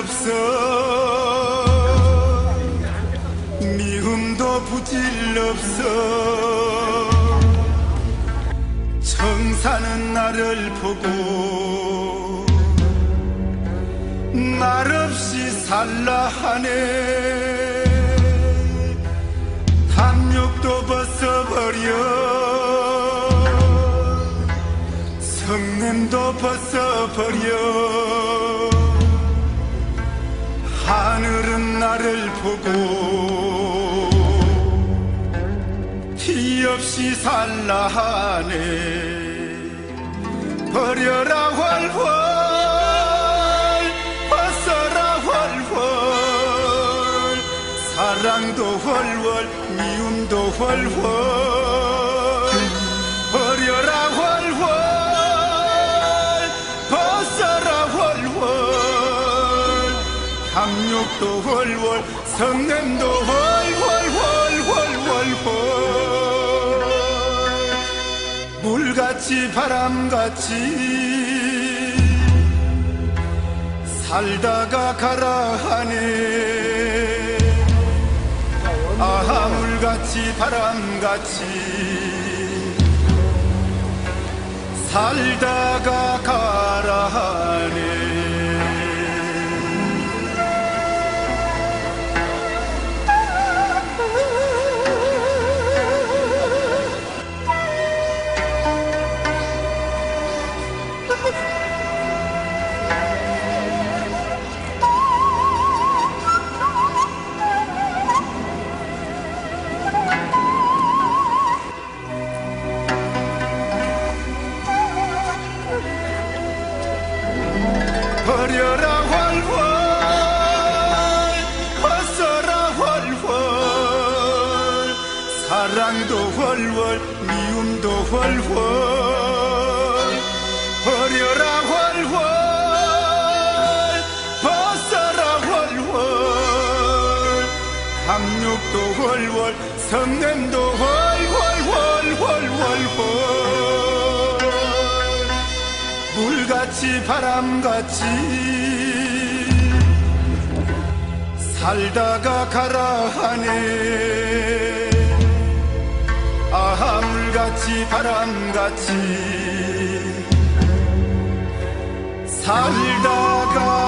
없어. 미움도 부질 없어. 청사는 나를 보고 말 없이 살라 하네. 탐욕도 벗어버려. 성냄도 벗어버려 보고 티 없이 살라 하네. 버려라 활활 벗어라 활활. 사랑도 활활 미움도 활활 탐욕도 활활 성냄도 활활활활활활활 물같이 바람같이 살다가 가라 하네. 아하 물같이 바람같이 살다가 가라 하네 버려라 활활 벗어라 활활. 사랑도 활활 미움도 활활. 버려라 활활 벗어라 활활. 탐욕도 활활 성냄도 활활활활활활활 물같이 바람같이 살다가 가라 하네. 아하 물같이 바람같이 살다가